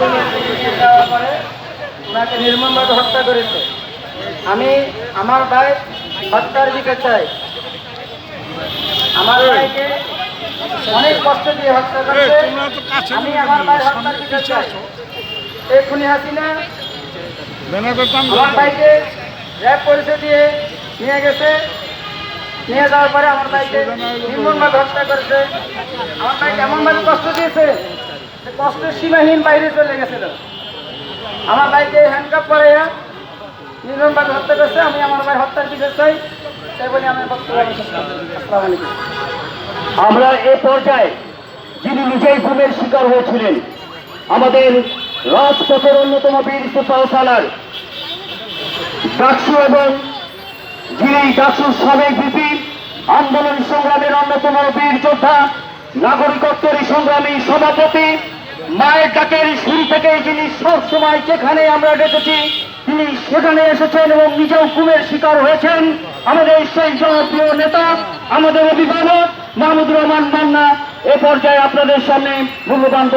দেওয়ার পরে ওনাকে নির্মমভাবে হত্যা করেছে। আমি আমার ভাই হত্যার দিকে চাই। আমার ভাইকে অনেক কষ্ট দিয়ে হত্যা করেছে। আমি আমার ভাই হত্যার দিকে চাই। এই খুনি হাসিনা আমার ভাইকে র্যাপ পরিচে দিয়ে নিয়ে গেছে। নিয়ে যাওয়ার পরে আমার ভাইকে নির্মমভাবে হত্যা করেছে। আমার ভাইকে এমনভাবে কষ্ট দিয়েছে কষ্টের সীমাহীন বাইরে চলে গেছিল। আমার ভাইকে হ্যান্ডকাপ করে নির্মমভাবে হত্যা করেছে, আমি আমার ভাই হত্যার বিচার চাই, তাই বলে আমি বক্তব্য আমরা এ পর্যায়ে যিনি নিজেই গুমের শিকার হয়েছিলেন, আমাদের রাজপথের অন্যতম বীর সুপার সালার ডাকসু এবং যিনি ডাকসুর সাবেক বিপি আন্দোলন সংগ্রামের অন্যতম বীর যোদ্ধা নাগরিকত্বের সংগ্রামী সভাপতি মায়ের ডাকের শুরু থেকে যিনি সবসময় যেখানে আমরা ডেকেছি তিনি সেখানে এসেছেন এবং নিজেও কুমের শিকার হয়েছেন। আমাদের সেই জনপ্রিয় নেতা, আমাদের অভিভাবক মাহমুদুর রহমান মান্না, এ পর্যায়ে আপনাদের সামনে মূল্যবান